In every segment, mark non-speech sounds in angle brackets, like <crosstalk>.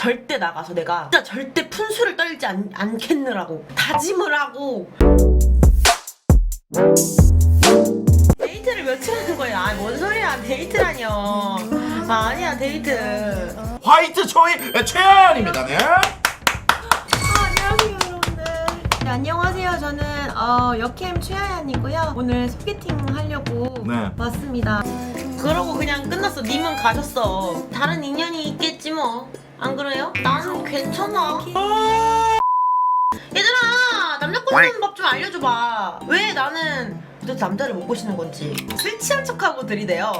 절대 나가서 내가 진짜 절대 푼수를 떨지 않, 않겠느라고 다짐을 하고. 데이트를 며칠 하는 거야? 아 뭔 소리야 데이트라뇨 아 아니야 데이트. 화이트 초이 최연입니다. 네. 안녕하세요 여러분들. 네, 안녕하세요. 저는 어, 여캠 최하연이고요. 오늘 소개팅 하려고 네. 왔습니다 그러고 그냥 끝났어. 님은 가셨어. 다른 인연이 있겠지 뭐. 안 그래요? 난 괜찮아. 얘들아 남자 꼬시는 법 좀 알려줘봐. 왜 나는 도대체 남자를 못 꼬시는 건지. 술 취한 척하고 들이대요.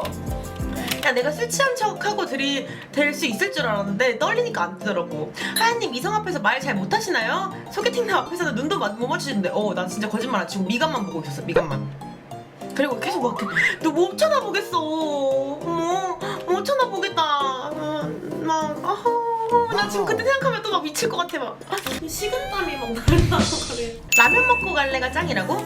야 내가 술 취한 척하고 들이댈 수 있을 줄 알았는데 떨리니까 안 되더라고. 하연님 이성 앞에서 말 잘 못하시나요? 소개팅남 앞에서는 눈도 마- 못 맞추시는데. 어나 진짜 거짓말 안 치고 미간만 보고 있었어 미간만 그리고 계속 막 너 못 쳐다보겠어. 어머 못 쳐다보겠다. 음, 막 아하. 나 지금 그때 생각하면 또 막 미칠 것 같아 막. 식은땀이 막 날라고 그래. 라면 먹고 갈래가 짱이라고?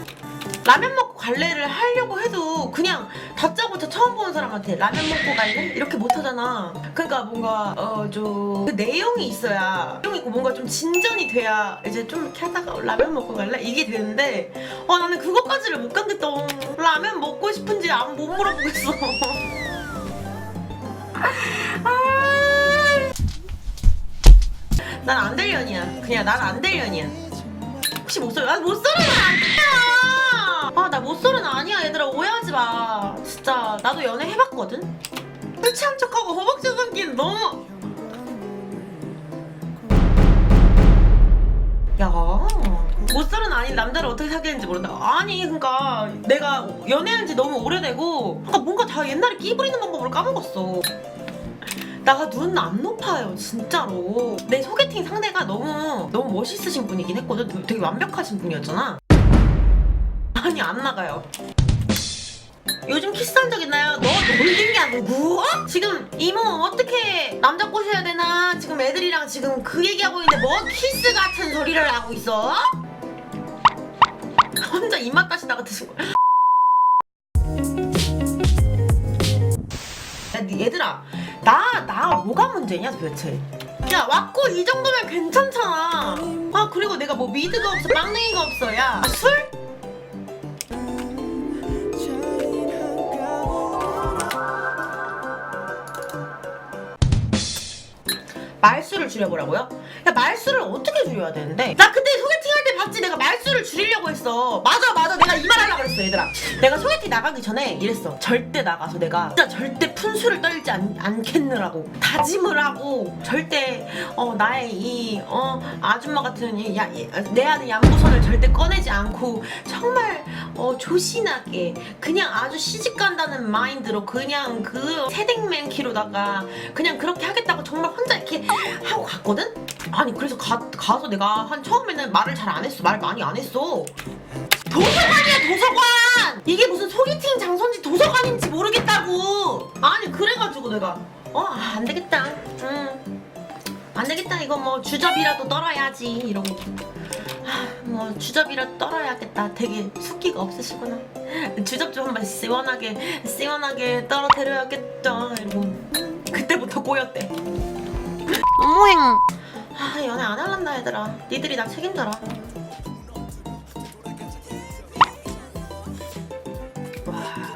라면 먹고 갈래를 하려고 해도 그냥 다짜고짜 처음 보는 사람한테 라면 먹고 갈래? 이렇게 못하잖아. 그러니까 뭔가 어좀 그 내용이 있어야 내용이 있고 뭔가 좀 진전이 돼야 이제 좀 이렇게 하다가 라면 먹고 갈래? 이게 되는데 어 나는 그것까지를 못 가겠다 라면 먹고 싶은지 안 못 물어보겠어. <laughs> 난 안 될 년이야. 그냥 난 안 될 년이야. 혹시 못소리 아 못소리 연애 해봤거든. 술 취한 척하고 허벅지 삼기는 너무. 야 못살은 아닌 남자를 어떻게 사귀는지 모른다. 아니 그러니까 내가 연애한 지 너무 오래되고 그러니까 뭔가 다 옛날에 끼 부리는 방법을 까먹었어. 나가 눈 안 높아요 진짜로. 내 소개팅 상대가 너무 너무 멋있으신 분이긴 했거든. 되게 완벽하신 분이었잖아. 아니 안 나가요 요즘 키스한 적 있나요? 너 놀린냐 누구? 어? 지금 이모 어떻게 남자 꼬셔야 되나? 지금 애들이랑 지금 그 얘기하고 있는데 뭐 키스 같은 소리를 하고 있어? 혼자 입맛 다시 나같으신 거야 얘들아 나, 나 뭐가 문제냐 도대체 야 왔고 이 정도면 괜찮잖아 아 그리고 내가 뭐 미드가 없어 빵냉이가 없어 야 아, 술? 말수를 줄여보라고요? 야 말수를 어떻게 줄여야 되는데? 나 그때 소개팅할 때 봤지 내가 말수를 줄이려고 했어. 맞아 맞아. 내가 이 말 하려고 그랬어 얘들아. 내가 소개팅 나가기 전에 이랬어. 절대 나가서 내가 진짜 절대 푼수를 떨지 않, 않겠느라고. 다짐을 하고 절대 어 나의 이 어 아줌마 같은 이, 야, 이, 내 안의 양보선을 절대 꺼내지 않고 정말 어 조신하게 그냥 아주 시집 간다는 마인드로 그냥 그 새댁맨 키로다가 그냥 그렇게 하겠다고 정말 혼자 이렇게 하고 갔거든? 아니 그래서 가, 가서 내가 한 처음에는 말을 잘 안 했어. 말 많이 안 했어. 도서관이야 도서관! 이게 무슨 소개팅 장소인지 도서관인지 모르겠다고! 아니 그래가지고 내가 어 안 되겠다. 응안 되겠다. 이거 뭐 주접이라도 떨어야지 이러고 아, 뭐 주접이라도 떨어야겠다. 되게 숙기가 없으시구나. 주접 좀 한번 시원하게 시원하게 떨어뜨려야겠다. 이러고. 그때부터 꼬였대. 너무행 아 연애 안 할란다 얘들아. 니들이 나 책임져라. 와.